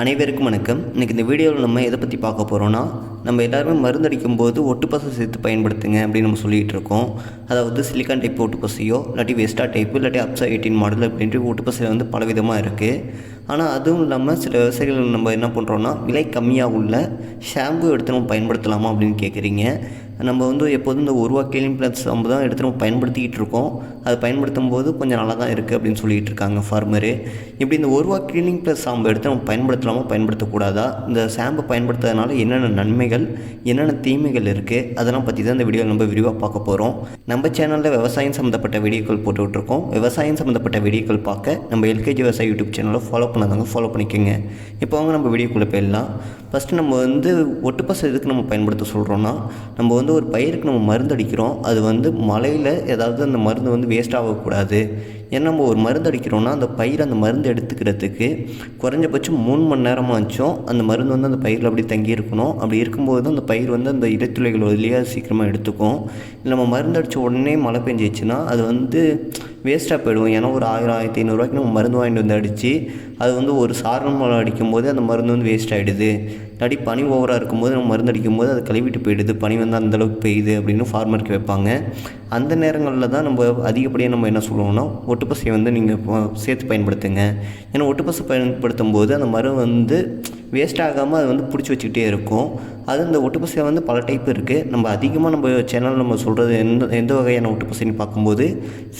அனைவருக்கும் வணக்கம். இன்றைக்கி இந்த வீடியோவில் நம்ம எதை பற்றி பார்க்க போகிறோன்னா நம்ம எல்லாருமே மருந்தடிக்கும் போது ஒட்டுப்பசை சேர்த்து பயன்படுத்துங்க அப்படின்னு நம்ம சொல்லிகிட்டு இருக்கோம். அதாவது சிலிக்கான் டைப் ஒட்டுப்பசையோ இல்லாட்டி வெஸ்டா டைப்பு இல்லாட்டி அப்சா எயிட்டின் மாடல் அப்படின்ட்டு ஒட்டுப்பசை வந்து பலவிதமாக இருக்குது ஆனால் அதுவும் இல்லாமல் சில விவசாயிகள் நம்ம என்ன பண்ணுறோன்னா விலை கம்மியாக உள்ள ஷாம்பு எடுத்து நம்ம பயன்படுத்தலாமா அப்படின்னு கேட்குறீங்க நம்ம வந்து எப்போதும் இந்த ஒருவா கேள்வி ப்ளஸ் நம்ம தான் எடுத்து நம்ம பயன்படுத்திக்கிட்டு இருக்கோம். அது பயன்படுத்தும் போது கொஞ்சம் நல்லா தான் இருக்குது அப்படின்னு சொல்லிட்டு இருக்காங்க ஃபார்மரு இப்படி இந்த ஒருவா கிளீனிங் ப்ளஸ் சாம்பை எடுத்து நம்ம பயன்படுத்தலாமா பயன்படுத்தக்கூடாதா? இந்த சாம்பை பயன்படுத்துறதுனால என்னென்ன நன்மைகள் என்னென்ன தீமைகள் இருக்குது அதெல்லாம் பற்றி தான் இந்த வீடியோ நம்ம விரிவாக பார்க்க போகிறோம் நம்ம சேனலில் விவசாயம் சம்மந்தப்பட்ட வீடியோக்கள் போட்டுக்கிட்டு இருக்கோம் விவசாயம் சம்மந்தப்பட்ட வீடியோக்கள் பார்க்க நம்ம எல்கேஜி விவசாய யூடியூப் சேனலை ஃபாலோ பண்ணாதவங்க ஃபாலோ பண்ணிக்கோங்க. இப்போ அவங்க நம்ம வீடியோக்குள்ளே போயிடலாம். ஃபஸ்ட்டு நம்ம வந்து ஒட்டுப்பசை எதுக்கு நம்ம பயன்படுத்த சொல்கிறோன்னா நம்ம வந்து ஒரு பயிருக்கு நம்ம மருந்து அடிக்கிறோம். அது வந்து மழையில் ஏதாவது அந்த மருந்து வந்து வேஸ்ட் ஆகக்கூடாது. ஏன்னா நம்ம ஒரு மருந்து அடிக்கிறோன்னா அந்த பயிர் அந்த மருந்து எடுத்துக்கிறதுக்கு குறைஞ்சபட்சம் மூணு மணி நேரமாச்சும் அந்த மருந்து வந்து அந்த பயிரில் அப்படி தங்கி இருக்கணும். அப்படி இருக்கும்போது தான் அந்த பயிர் வந்து அந்த இடைத்துளைகள் வழியாக சீக்கிரமாக எடுத்துக்கும். இல்லை நம்ம மருந்து அடித்த உடனே மழை பெஞ்சிச்சுன்னா அது வந்து வேஸ்ட்டாக போயிடும் ஏன்னா ஒரு ஆயிரம் ஆயிரத்தி ஐநூறுரூவாய்க்கு நம்ம மருந்து வாங்கிட்டு வந்து அடித்து அது வந்து ஒரு சாரணம் அடிக்கும் அடிக்கும்போது அந்த மருந்து வந்து வேஸ்ட் ஆகிடுது இல்லாட்டி பனி ஓவராக இருக்கும்போது நம்ம மருந்து அடிக்கும் போது அது கழுவிட்டு போயிடுது. பனி வந்து அந்தளவுக்கு பெய்யுது அப்படின்னு ஃபார்மருக்கு வைப்பாங்க. அந்த நேரங்களில் தான் நம்ம அதிகப்படியாக நம்ம என்ன சொல்லுவோம்னா ஒட்டுப்பசையை வந்து நீங்கள் சேர்த்து பயன்படுத்துங்க. ஏன்னா ஒட்டுப்பசை பயன்படுத்தும் போது அந்த மரம் வந்து வேஸ்ட் ஆகாமல் அது வந்து பிடிச்சி வச்சுக்கிட்டே இருக்கும். அது இந்த ஒட்டுப்பசையில் வந்து பல டைப் இருக்குது நம்ம அதிகமாக நம்ம சேனல் நம்ம சொல்கிறது எந்த எந்த வகையான ஒட்டுப்பசைன்னு பார்க்கும்போது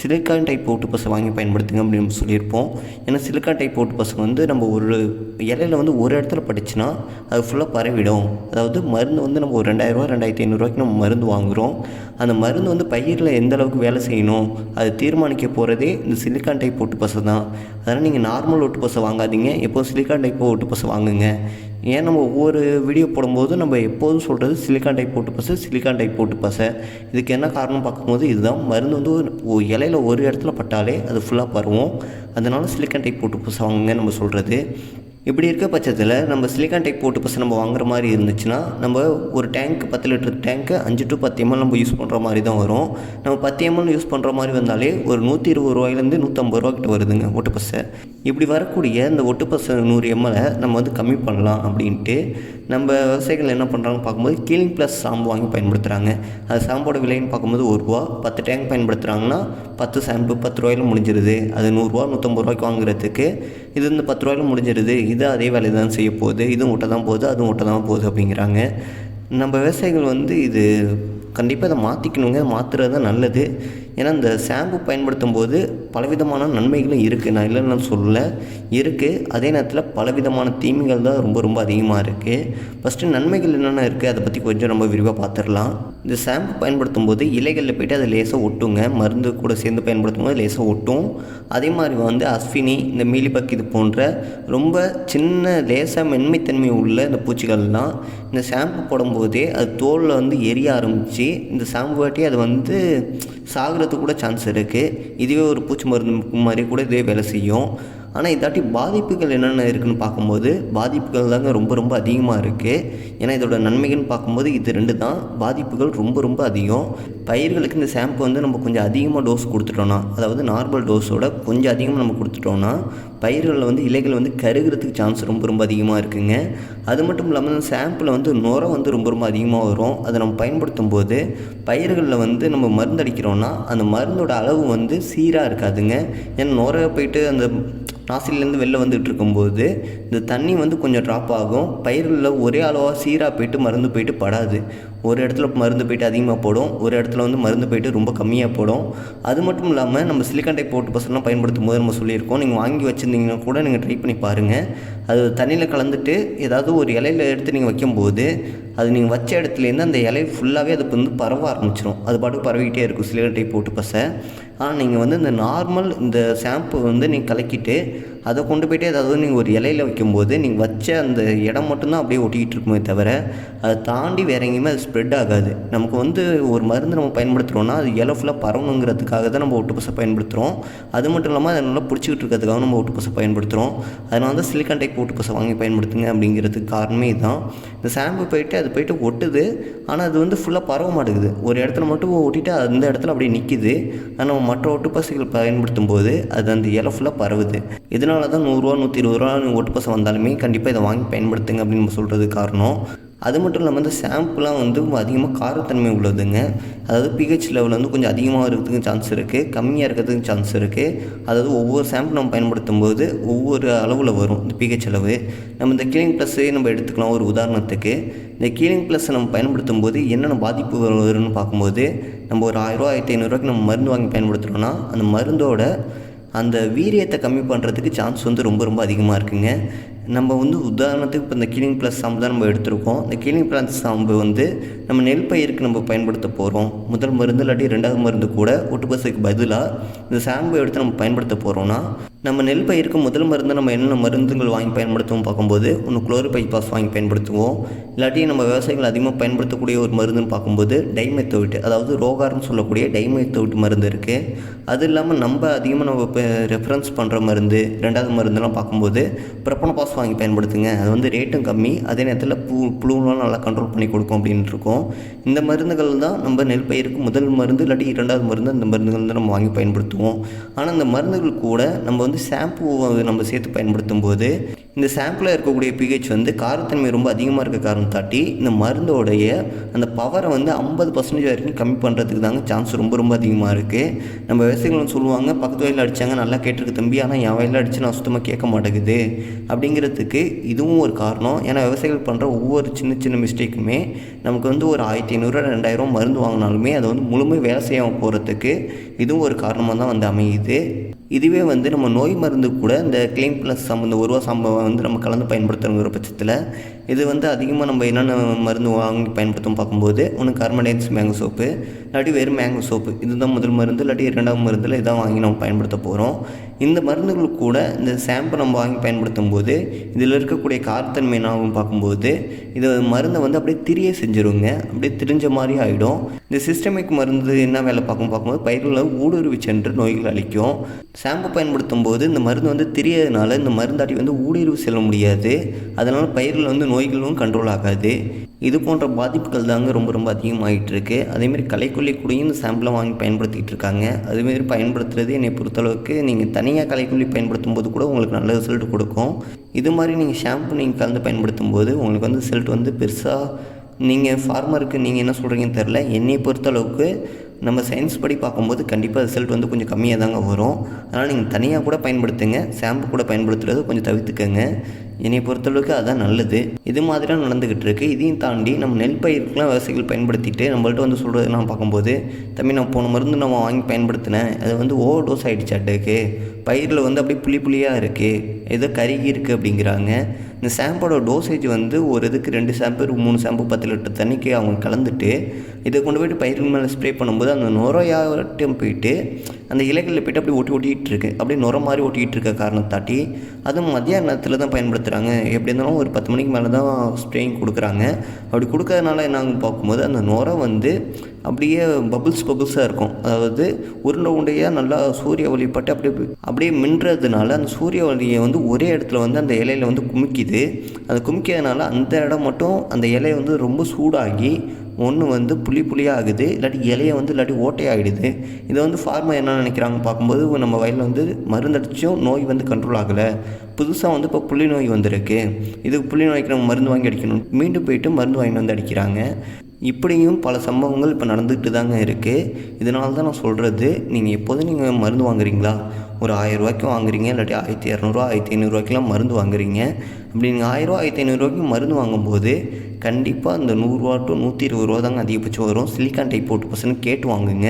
சிலிக்கான் டைப் ஒட்டுப்பசை வாங்கி பயன்படுத்துங்க அப்படின்னு சொல்லியிருப்போம். ஏன்னா சிலிக்கான் டைப் ஒட்டுப்பசை வந்து நம்ம ஒரு இலையில வந்து ஒரு இடத்துல படிச்சுன்னா அது ஃபுல்லாக பரவிடும். அதாவது மருந்து வந்து நம்ம ஒரு ரெண்டாயிரரூவா ரெண்டாயிரத்தி ஐநூறுரூவாய்க்கு நம்ம மருந்து வாங்குகிறோம் அந்த மருந்து வந்து பயிரில் எந்த அளவுக்கு வேலை செய்யணும் அது தீர்மானிக்க போகிறதே இந்த சிலிக்கான் டைப் ஒட்டுப்பசை தான். அதனால் நீங்கள் நார்மல் ஒட்டுப்பசை வாங்காதீங்க. எப்போது சிலிக்கான் டைப் ஒட்டுப்பசை வாங்குங்க. ஏன் நம்ம ஒவ்வொரு வீடியோ போடும்போது நம்ம எப்போதும் சொல்கிறது சிலிக்கான் டைப் போட்டு பசை சிலிக்கான் டைப் போட்டு பசை. இதுக்கு என்ன காரணம் பார்க்கும்போது இதுதான். மருந்து வந்து ஒரு இலையில ஒரு இடத்துல பட்டாலே அது ஃபுல்லாக பரவும். அதனால சிலிக்கான் டைப் போட்டு பசை வாங்குங்க நம்ம சொல்கிறது இப்படி இருக்க பட்சத்தில் நம்ம சிலிக்கான் டேக் போட்டு பசை நம்ம வாங்குற மாதிரி இருந்துச்சுன்னா நம்ம ஒரு டேங்க் பத்து லிட்டர் டேங்க்கு அஞ்சு டு பத்து எம்எல் நம்ம யூஸ் பண்ணுற மாதிரி தான் வரும். நம்ம பத்து எம்எல் யூஸ் பண்ணுற மாதிரி வந்தாலே ஒரு நூற்றி இருபது ரூபாயிலேருந்து நூற்றம்பது ரூபா கிட்ட வருதுங்க ஒட்டுப்பசை இப்படி வரக்கூடிய இந்த ஒட்டுப்பசை நூறு எம்எல்ஐ நம்ம வந்து கம்மி பண்ணலாம் அப்படின்ட்டு நம்ம விவசாயிகள் என்ன பண்ணுறாங்க பார்க்கும்போது கீலிங் ப்ளஸ் சாம்பு வாங்கி பயன்படுத்துகிறாங்க அது சாம்போட விலைன்னு பார்க்கும்போது ஒரு ரூபா பத்து டேங்க் பயன்படுத்துகிறாங்கன்னா பத்து சாம்பு பத்து ரூபாயில் முடிஞ்சிருது. அது நூறுரூவா நூற்றம்பது ரூபாய்க்கு வாங்குறதுக்கு இது வந்து பத்து ரூபாயில முடிஞ்சிருது. இது அதே வேலை தான் செய்ய போகுது. இதுவும் ஒட்ட தான் போகுது. அதுவும் ஒட்ட தான் போகுது அப்படிங்கிறாங்க. நம்ம விவசாயிகள் வந்து இது கண்டிப்பாக இதை மாற்றிக்கணுங்க மாற்றுறது தான் நல்லது. ஏன்னா இந்த ஷாம்பு பயன்படுத்தும் போது பலவிதமான நன்மைகளும் இருக்குது நான் இல்லைன்னு நான் சொல்லலை. இருக்குது அதே நேரத்தில் பலவிதமான தீமைகள் தான் ரொம்ப ரொம்ப அதிகமாக இருக்குது ஃபஸ்ட்டு நன்மைகள் என்னென்ன இருக்குது அதை பற்றி கொஞ்சம் ரொம்ப விரிவாக பார்த்துடலாம் இந்த ஷாம்பு பயன்படுத்தும் போது இலைகளில் போயிட்டு அதை லேசாக ஒட்டுங்க. மருந்து கூட சேர்ந்து பயன்படுத்தும் போது லேசாக ஒட்டும். அதே மாதிரி வந்து அஸ்வினி இந்த மீலிபக் இது போன்ற ரொம்ப சின்ன லேசாக மென்மைத்தன்மை உள்ள இந்த பூச்சிகள்லாம் இந்த ஷாம்பு போடும்போதே அது தோலில் வந்து எரிய ஆரம்பித்து இந்த ஷாம்பு வாட்டி அது வந்து சாகிறதுக்கு கூட சான்ஸ் இருக்குது இதுவே ஒரு பூச்சி மருந்து மாதிரி கூட இதே வேலை செய்யும். ஆனால் இதாட்டி பாதிப்புகள் என்னென்ன இருக்குன்னு பார்க்கும்போது பாதிப்புகள் தாங்க ரொம்ப ரொம்ப அதிகமாக இருக்குது ஏன்னா இதோட நன்மைகள்னு பார்க்கும்போது இது ரெண்டு தான். பாதிப்புகள் ரொம்ப ரொம்ப அதிகம். பயிர்களுக்கு இந்த ஷாம்பு வந்து நம்ம கொஞ்சம் அதிகமாக டோஸ் கொடுத்துட்டோன்னா அதாவது நார்மல் டோஸோட கொஞ்சம் அதிகமாக நம்ம கொடுத்துட்டோன்னா பயிர்களில் வந்து இலைகள் வந்து கருகிறதுக்கு சான்ஸ் ரொம்ப ரொம்ப அதிகமாக இருக்குங்க. அது மட்டும் இல்லாமல் இந்த ஷாம்பில் வந்து நுரம் வந்து ரொம்ப ரொம்ப அதிகமாக வரும். அதை நம்ம பயன்படுத்தும் போது பயிர்களில் வந்து நம்ம மருந்து அடிக்கிறோன்னா அந்த மருந்தோட அளவு வந்து சீராக இருக்காதுங்க. ஏன்னா நுரை போயிட்டு அந்த நாசிலேருந்து வெளில வந்துட்டு இருக்கும்போது இந்த தண்ணி வந்து கொஞ்சம் ட்ராப் ஆகும். பயிர்களில் ஒரே அளவாக சீராக போயிட்டு மருந்து போயிட்டு படாது. ஒரு இடத்துல மருந்து போயிட்டு அதிகமாக போடும். ஒரு இடத்துல வந்து மருந்து போயிட்டு ரொம்ப கம்மியாக போடும். அது மட்டும் இல்லாமல் நம்ம சிலிக்கான் டைப் போட்டு பசங்களாம் பயன்படுத்தும் போது நம்ம சொல்லியிருக்கோம். நீங்கள் வாங்கி வச்சுருந்தீங்கன்னா கூட நீங்கள் ட்ரை பண்ணி பாருங்கள் அது தண்ணியில் கலந்துட்டு ஏதாவது ஒரு இலையில எடுத்து நீங்கள் வைக்கும்போது அது நீங்கள் வச்ச இடத்துலேருந்து அந்த இலை ஃபுல்லாகவே அது வந்து பரவ ஆரம்பிச்சிடும் அது பாட்டுக்கு பரவிக்கிட்டே இருக்கும் சிலிக்கான் டைப் போட்டு பசை ஆனால் நீங்கள் வந்து இந்த நார்மல் இந்த ஷாம்பு வந்து நீங்கள் கலக்கிட்டு அதை கொண்டு போயிட்டு ஏதாவது நீங்கள் ஒரு இலையில வைக்கும்போது நீங்கள் வச்ச அந்த இடம் மட்டும்தான் அப்படியே ஒட்டிக்கிட்டு இருக்குமே தவிர அதை தாண்டி வேற எங்கேயுமே அது ஸ்ப்ரெட் ஆகாது. நமக்கு வந்து ஒரு மருந்து நம்ம பயன்படுத்துகிறோன்னா அது இலை ஃபுல்லாக பரவணுங்கிறதுக்காக தான் நம்ம ஒட்டுப்பசை பயன்படுத்துகிறோம் அது மட்டும் இல்லாமல் அதை நல்லா பிடிச்சிக்கிட்டு இருக்கிறதுக்காக நம்ம ஒட்டுப்பசை பயன்படுத்துகிறோம் அதனால தான் சிலிக்கான் டைப் ஒட்டுப்பசை வாங்கி பயன்படுத்துங்க அப்படிங்கிறதுக்கு காரணமே இதுதான். இந்த ஷாம்பு போயிட்டு அது போயிட்டு ஒட்டுது. ஆனால் அது வந்து ஃபுல்லாக பரவ மாட்டேங்குது. ஒரு இடத்துல மட்டும் ஒட்டிட்டு அந்த இடத்துல அப்படியே நிற்கிது ஆனால் நம்ம மற்ற ஒட்டுப்பசைகள் பயன்படுத்தும் போது அது அந்த இலை ஃபுல்லாக பரவுது. இதனால் அதனால தான் நூறுரூவா நூற்றி இருபது ரூபா ஓட்டு பசம் வந்தாலுமே கண்டிப்பாக இதை வாங்கி பயன்படுத்துங்க அப்படின்னு நம்ம சொல்கிறது காரணம். அது மட்டும் இல்லாமல் இந்த ஷாம்புலாம் வந்து அதிகமாக காரத்தன்மை உள்ளதுங்க. அதாவது பிஹெச் லெவல் வந்து கொஞ்சம் அதிகமாக இருக்கிறதுக்கு சான்ஸ் இருக்குது கம்மியாக இருக்கிறதுக்கு சான்ஸ் இருக்குது அதாவது ஒவ்வொரு ஷாம்பு நம்ம பயன்படுத்தும் போது ஒவ்வொரு அளவில் வரும் இந்த பிஹெச் அளவு. நம்ம இந்த கீலிங் ப்ளஸ்ஸே நம்ம எடுத்துக்கலாம் ஒரு உதாரணத்துக்கு. இந்த கீலிங் ப்ளஸ் நம்ம பயன்படுத்தும் போது என்னென்ன பாதிப்பு வரும்னு பார்க்கும்போது நம்ம ஒரு ஆயிரரூவா ஆயிரத்தி ஐநூறுரூவாய்க்கு நம்ம மருந்து வாங்கி பயன்படுத்துகிறோன்னா அந்த மருந்தோட அந்த வீரியத்தை கம்மி பண்ணுறதுக்கு சான்ஸ் வந்து ரொம்ப ரொம்ப அதிகமாக இருக்குங்க. நம்ம வந்து உதாரணத்துக்கு இப்போ இந்த கிளிங் ப்ளஸ் சாம்பு தான் நம்ம எடுத்திருக்கோம். இந்த கிளிங் ப்ளஸ் சாம்பு வந்து நம்ம நெல் பயிருக்கு நம்ம பயன்படுத்த போகிறோம் முதல் மருந்து இல்லாட்டி ரெண்டாவது மருந்து கூட ஒட்டுப்பசுக்கு பதிலாக இந்த சாம்பு எடுத்து நம்ம பயன்படுத்த போகிறோன்னா நம்ம நெல் பயிருக்கு முதல் மருந்து நம்ம என்னென்ன மருந்துகள் வாங்கி பயன்படுத்துவோம் பார்க்கும்போது ஒன்று குளோரிபைபாஸ் வாங்கி பயன்படுத்துவோம். இல்லாட்டி நம்ம விவசாயிகள் அதிகமாக பயன்படுத்தக்கூடிய ஒரு மருந்துன்னு பார்க்கும்போது டைமெத்தோவிட்டு அதாவது ரோகார்னு சொல்லக்கூடிய டைமெத்தோவிட்டு மருந்து இருக்குது அது இல்லாமல் நம்ம அதிகமாக நம்ம இப்போ ரெஃபரன்ஸ் பண்ணுற மருந்து ரெண்டாவது மருந்துலாம் பார்க்கும்போது பிரப்பனபாஸ் வாங்கி பயன்படுத்துங்க. அது வந்து ரேட்டும் கம்மி அதே நேரத்தில் பூ புழுவெலாம் நல்லா கண்ட்ரோல் பண்ணி கொடுக்கும் அப்படின்னு இருக்கும். இந்த மருந்துகள் தான் நம்ம நெல் பயிருக்கு முதல் மருந்து இல்லாட்டி இரண்டாவது மருந்து அந்த மருந்துகள் தான் நம்ம வாங்கி பயன்படுத்துவோம். ஆனால் இந்த மருந்துகள் கூட நம்ம வந்து ஷாம்பு நம்ம சேர்த்து பயன்படுத்தும் போது இந்த ஷாம்பில் இருக்கக்கூடிய பிஹெச் வந்து காரத்தன்மை ரொம்ப அதிகமாக இருக்க காரணம் தாட்டி இந்த மருந்தோடைய அந்த பவரை வந்து ஐம்பது பர்சன்டேஜ் வரைக்கும் கம்மி பண்ணுறதுக்கு தாங்க சான்ஸ் ரொம்ப ரொம்ப அதிகமாக இருக்குது நம்ம விவசாயிகள் சொல்லுவாங்க பக்கத்து வயலில் அடித்தாங்க நல்லா கேட்டிருக்கு தம்பி ஆனால் என் வயலில் அடித்து நான் சுத்தமாக கேட்க மாட்டேங்குது. அப்படிங்கிறதுக்கு இதுவும் ஒரு காரணம். ஏன்னா விவசாயிகள் பண்ணுற ஒவ்வொரு சின்ன சின்ன மிஸ்டேக்குமே நமக்கு வந்து ஒரு ஆயிரத்தி ஐநூறுரூவா ரெண்டாயிரம் மருந்து வாங்கினாலுமே அதை வந்து முழுமை வேலை செய்யாமல் போகிறதுக்கு இதுவும் ஒரு காரணமாக தான் வந்து அமையுது. இதுவே வந்து நம்ம நோய் மருந்து கூட இந்த கிளைம் ப்ளஸ் சம்மந்த ஒருவா சம்பவம் வந்து நம்ம கலந்து பயன்படுத்துகிற பட்சத்தில் இது வந்து அதிகமாக நம்ம என்னென்ன மருந்து வாங்கி பயன்படுத்தும் பார்க்கும்போது ஒன்று கார்பனேட்ஸ் மேங்கோ சோப்பு இல்லாட்டி வெறும் மேங்கோ சோப்பு இதுதான் முதல் மருந்து இல்லாட்டி இரண்டாவது மருந்தில் இதான் வாங்கி நம்ம பயன்படுத்த போகிறோம் இந்த மருந்துகள் கூட இந்த ஷாம்பு நம்ம வாங்கி பயன்படுத்தும் போது இதில் இருக்கக்கூடிய காரத்தன்மை என்னாகும் பார்க்கும்போது இது மருந்தை வந்து அப்படியே திரிய செஞ்சுருங்க. அப்படியே திரிஞ்ச மாதிரி ஆகிடும் இந்த சிஸ்டமிக் மருந்து என்ன வேலை பார்க்கும் பார்க்கும்போது பயிர்களை ஊடுருவி சென்று நோய்கள் அளிக்கும் ஷாம்பு பயன்படுத்தும் போது இந்த மருந்து வந்து திரியதுனால இந்த மருந்தாட்டி வந்து ஊடுருவி செல்ல முடியாது. அதனால் பயிரில் வந்து நோய் நோய்களும் கண்ட்ரோல் ஆகாது. இது போன்ற பாதிப்புகள் தாங்க ரொம்ப ரொம்ப அதிகமாகிட்டு இருக்கு அதேமாரி கலைக்கொல்லி கூடயும் இந்த சாம்பிளை வாங்கி பயன்படுத்திகிட்டு இருக்காங்க. அதுமாரி பயன்படுத்துறது என்னை பொறுத்தளவுக்கு நீங்கள் தனியாக கலைக்கொல்லி பயன்படுத்தும் போது கூட உங்களுக்கு நல்ல ரிசல்ட் கொடுக்கும். இது மாதிரி நீங்கள் ஷாம்பு நீங்கள் கலந்து பயன்படுத்தும் போது உங்களுக்கு வந்து ரிசல்ட் வந்து பெருசாக நீங்கள் ஃபார்மருக்கு நீங்கள் என்ன சொல்கிறீங்கன்னு தெரில என்னை பொறுத்தளவுக்கு நம்ம சயின்ஸ் படி பார்க்கும்போது கண்டிப்பாக ரிசல்ட் வந்து கொஞ்சம் கம்மியாக தாங்க வரும். அதனால் நீங்கள் தனியாக கூட பயன்படுத்துங்க. ஷாம்பு கூட பயன்படுத்துறது கொஞ்சம் தவிர்த்துக்கங்க. என்னை பொறுத்தளவுக்கு அதான் நல்லது. இது மாதிரிலாம் நடந்துக்கிட்டு இருக்குது இதையும் தாண்டி நம்ம நெல் பயிருக்கெலாம் விவசாயிகள் பயன்படுத்திட்டு நம்மள்ட்ட வந்து சொல்கிறதுலாம் பார்க்கும்போது தம்பி நான் போன மருந்து நம்ம வாங்கி பயன்படுத்தினேன். அது வந்து ஓவர் டோஸ் ஆகிடுச்சாட்டுக்கு பயிரில் வந்து அப்படியே புளி புளியாக இருக்குது ஏதோ கருகி இருக்குது அப்படிங்கிறாங்க. இந்த ஷாம்போட டோசேஜ் வந்து ஒரு இதுக்கு ரெண்டு ஷாம்பு மூணு ஷாம்பு பத்து லிட்டர் தண்ணிக்கு அவங்க கலந்துட்டு இதை கொண்டு போய்ட்டு பயிர்கள் மேலே ஸ்ப்ரே பண்ணும்போது அந்த நுரையாட்டம் போயிட்டு அந்த இலைகளில் போய்ட்டு அப்படியே ஒட்டி ஒட்டிகிட்டு இருக்கு. அப்படியே நுர மாதிரி ஒட்டிகிட்டு இருக்க காரணத்தாட்டி அதுவும் மத்தியான நேரத்தில் தான் பயன்படுத்துகிறாங்க எப்படி இருந்தாலும் ஒரு பத்து மணிக்கு மேலே தான் ஸ்ப்ரேயிங் கொடுக்குறாங்க. அப்படி கொடுக்கறதுனால என்ன பார்க்கும்போது அந்த நுரை வந்து அப்படியே பபுள்ஸ் பபுள்ஸாக இருக்கும். அதாவது உருண்டை உண்டையாக நல்லா சூரிய ஒளிப்பட்டு அப்படியே அப்படியே மின்றதுனால அந்த சூரிய ஒளியை வந்து ஒரே இடத்துல வந்து அந்த இலையில வந்து குமிக்குது. அது குமிக்கிறதுனால அந்த இடம் மட்டும் அந்த இலையை வந்து ரொம்ப சூடாகி ஒன்று வந்து புளி புளியாகுது இல்லாட்டி இலையை வந்து இல்லாட்டி ஓட்டையாகிடுது இதை வந்து ஃபார்மர் என்ன நினைக்கிறாங்க பார்க்கும்போது நம்ம வயலில் வந்து மருந்தடிச்சும் நோய் வந்து கண்ட்ரோல் ஆகலை. புதுசாக வந்து இப்போ புள்ளி நோய் வந்திருக்கு. இதுக்கு புள்ளி நோய்க்கு நம்ம மருந்து வாங்கி அடிக்கணும். மீண்டும் போயிட்டு மருந்து வாங்கிட்டு வந்து அடிக்கிறாங்க. இப்படியும் பல சம்பவங்கள் இப்போ நடந்துக்கிட்டு தாங்க இருக்குது இதனால தான் நான் சொல்கிறது நீங்கள் எப்போதும் நீங்கள் மருந்து வாங்குறீங்களா? ஒரு ஆயிரரூவாய்க்கு வாங்குறீங்க இல்லாட்டி ஆயிரத்தி இரநூறுவா ஆயிரத்தி ஐநூறுரூவாய்க்கெலாம் மருந்து வாங்குறீங்க. அப்படி நீங்கள் ஆயிரரூவா ஆயிரத்தி ஐநூறுரூவாய்க்கு மருந்து வாங்கும்போது கண்டிப்பாக இந்த நூறுரூவா டு நூற்றி இருபது ரூபா தாங்க அதிகபட்சம் வரும். சிலிக்கான் டைப் போட்டு பர்சன்ட் கேட்டு வாங்குங்க.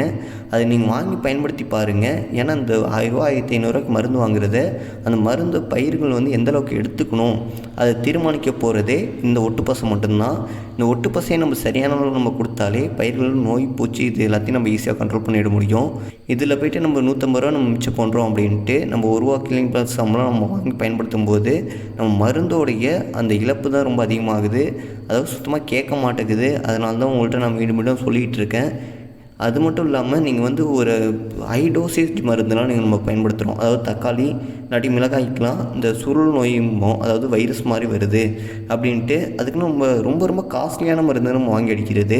அதை நீங்கள் வாங்கி பயன்படுத்தி பாருங்கள் ஏன்னா அந்த ஆயிரரூவா ஆயிரத்தி ஐநூறுரூவாய்க்கு மருந்து வாங்குறது அந்த மருந்து பயிர்கள் வந்து எந்தளவுக்கு எடுத்துக்கணும் அதை தீர்மானிக்க போகிறதே இந்த ஒட்டுப்பசை மட்டும்தான். இந்த ஒட்டு பசையை நம்ம சரியான அளவு நம்ம கொடுத்தாலே பயிர்கள் நோய் பூச்சி இது எல்லாத்தையும் நம்ம ஈஸியாக கண்ட்ரோல் பண்ணிட முடியும். இதில் போய்ட்டு நம்ம நூற்றம்பது ரூபா நம்ம மிச்சம் பண்ணுறோம் அப்படின்ட்டு நம்ம ஒரு ரூபா கிளினிக் ப்ளஸ் சம்பளம் நம்ம வாங்கி பயன்படுத்தும் போது நம்ம மருந்தோடைய அந்த இழப்பு தான் ரொம்ப அதிகமாகுது. அதாவது சுத்தமாக கேட்க மாட்டேங்குது. அதனால தான் உங்கள்கிட்ட நான் மீண்டும் மீண்டும் சொல்லிகிட்டு இருக்கேன். அது மட்டும் இல்லாமல் நீங்கள் வந்து ஒரு ஹை டோசேஜ் மருந்துலாம் நீங்கள் நம்ம பயன்படுத்துகிறோம் அதாவது தக்காளி இல்லாட்டி மிளகாய்க்கெலாம் இந்த சுருள் நோயுமோ அதாவது வைரஸ் மாதிரி வருது அப்படின்ட்டு அதுக்கு நம்ம ரொம்ப ரொம்ப காஸ்ட்லியான மருந்து நம்ம வாங்கி அடிக்கிறது.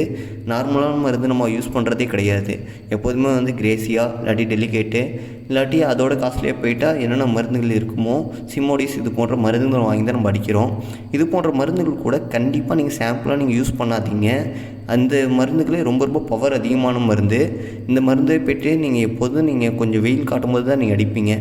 நார்மலான மருந்து நம்ம யூஸ் பண்ணுறதே கிடையாது. எப்போதுமே வந்து கிரேசியா இல்லாட்டி டெலிகேட்டு இல்லாட்டி அதோட காஸ்ட்லியாக போயிட்டால் என்னென்ன மருந்துகள் இருக்குமோ சிமோடிஸ் இது போன்ற மருந்துகள் வாங்கி தான் நம்ம அடிக்கிறோம். இது போன்ற மருந்துகள் கூட கண்டிப்பாக நீங்கள் சாம்பிளாக நீங்கள் யூஸ் பண்ணாதீங்க. அந்த மருந்துகளே ரொம்ப ரொம்ப பவர் அதிகமான மருந்து. இந்த மருந்தை போய்ட்டு நீங்கள் எப்போதும் நீங்கள் கொஞ்சம் வெயில் காட்டும் போது தான் நீங்கள் அடிப்பீங்க.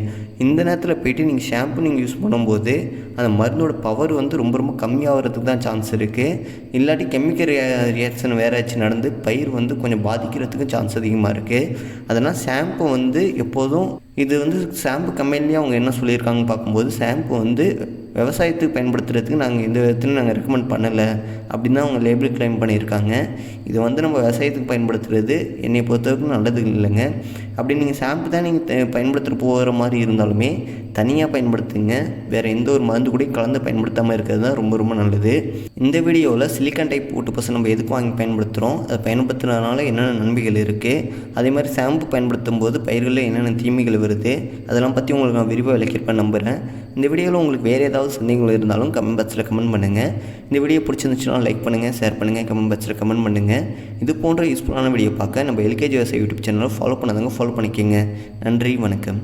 இந்த நேரத்தில் போய்ட்டு நீங்கள் ஷாம்பு நீங்கள் யூஸ் பண்ணும்போது அந்த மருந்தோட பவர் வந்து ரொம்ப ரொம்ப கம்மியாகிறதுக்கு தான் சான்ஸ் இருக்குது இல்லாட்டி கெமிக்கல் ரியா ரியாக்ஷன் வேறு ஏதாச்சும் நடந்து பயிர் வந்து கொஞ்சம் பாதிக்கிறதுக்கும் சான்ஸ் அதிகமாக இருக்குது அதனால் ஷாம்பு வந்து எப்போதும் இது வந்து ஷாம்பு கம்பெனிலேயே அவங்க என்ன சொல்லியிருக்காங்கன்னு பார்க்கும்போது ஷாம்பு வந்து விவசாயத்துக்கு பயன்படுத்துறதுக்கு நாங்கள் எந்த விதத்துலையும் நாங்கள் ரெக்கமெண்ட் பண்ணலை. அப்படின்னு தான் அவங்க லேபிள் கிளைம் பண்ணியிருக்காங்க. இது வந்து நம்ம விவசாயத்துக்கு பயன்படுத்துறது என்னை பொறுத்தவரைக்கும் நல்லது இல்லைங்க. அப்படி நீங்கள் ஷாம்பு தான் நீங்கள் பயன்படுத்திட்டு போகிற மாதிரி இருந்தாலுமே தனியாக பயன்படுத்துங்க. வேறு எந்த ஒரு மருந்து கூட கலந்து பயன்படுத்தாமல் இருக்கிறது தான் ரொம்ப ரொம்ப நல்லது. இந்த வீடியோவில் சிலிக்கான் டைப் போட்டு பசங்க நம்ம எதுக்கு வாங்கி பயன்படுத்துகிறோம் அதை பயன்படுத்துறதுனால என்னென்ன நன்மைகள் இருக்குது அதே மாதிரி ஷாம்பு பயன்படுத்தும் போது பயிர்களில் என்னென்ன தீமைகள் வருது? அதெல்லாம் பற்றி உங்களுக்கு நான் விரிவாக விளக்கியிருப்பேன் நம்புகிறேன் இந்த வீடியோவில் உங்களுக்கு வேறு ஏதாவது சந்தேகங்கள் இருந்தாலும் கமெண்ட் பாக்ஸில் கமெண்ட் பண்ணுங்கள் இந்த வீடியோ பிடிச்சிருந்துச்சுன்னா லைக் பண்ணுங்கள் ஷேர் பண்ணுங்கள் கமெண்ட் பாக்ஸில் கமெண்ட் பண்ணுங்கள் இது போன்ற யூஸ்ஃபுல்லான வீடியோ பார்க்க நம்ம எல்கேஜி விவசாய யூடியூப் சேனலை ஃபாலோ பண்ணாதவங்க ஃபாலோ பண்ணிக்கோங்க. நன்றி வணக்கம்.